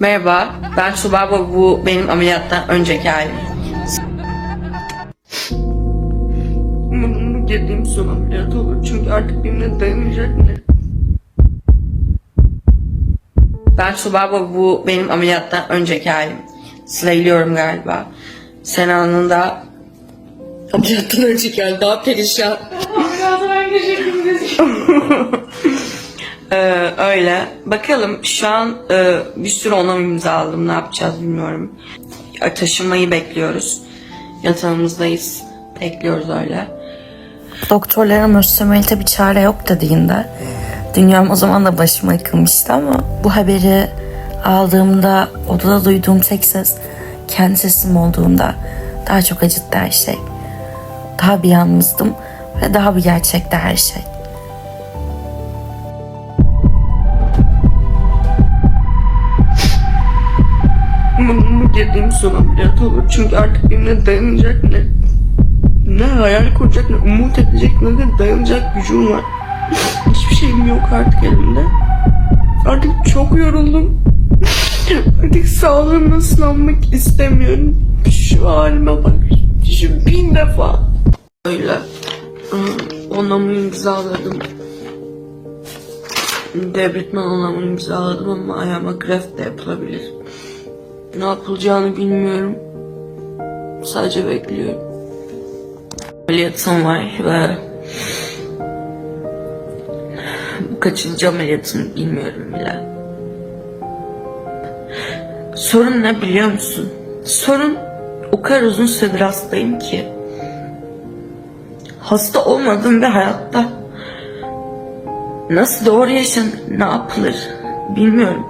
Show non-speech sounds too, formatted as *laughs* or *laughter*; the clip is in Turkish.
Merhaba, ben Subaba. Bu benim ameliyattan önceki halim. Umarım bu girdiğim son ameliyat olur. Çünkü artık benimle dayanacak ne? Ben Subaba. Bu benim ameliyattan önceki halim. Sıraylıyorum galiba. Sena'nın da ameliyattan önceki hali daha perişan. *laughs* Ee, öyle. Bakalım şu an e, bir sürü onam imzaladım. Ne yapacağız bilmiyorum. Taşınmayı bekliyoruz. Yatağımızdayız. Bekliyoruz öyle. Doktorlarım Östemel'de bir çare yok dediğinde dünyam o zaman da başıma yıkılmıştı ama bu haberi aldığımda odada duyduğum tek ses kendi sesim olduğunda daha çok acıttı her şey. Daha bir yalnızdım ve daha bir gerçekti her şey. Umarım girdiğim son ameliyat olur. Çünkü artık benimle dayanacak ne? Ne hayal kuracak ne umut edecek ne de dayanacak gücüm var. Hiçbir şeyim yok artık elimde. Artık çok yoruldum. Artık sağlığımla sınanmak istemiyorum. Şu halime bak. Şu bin defa. Öyle. Hmm, Onamı imzaladım. Devretmen onamı imzaladım ama ayağıma greft de yapılabilir. Ne yapılacağını bilmiyorum. Sadece bekliyorum. Ameliyatım var ve bu kaçıncı ameliyatım bilmiyorum bile. Sorun ne biliyor musun? Sorun o kadar uzun süredir hastayım ki. Hasta olmadığım bir hayatta nasıl doğru yaşanır, ne yapılır bilmiyorum.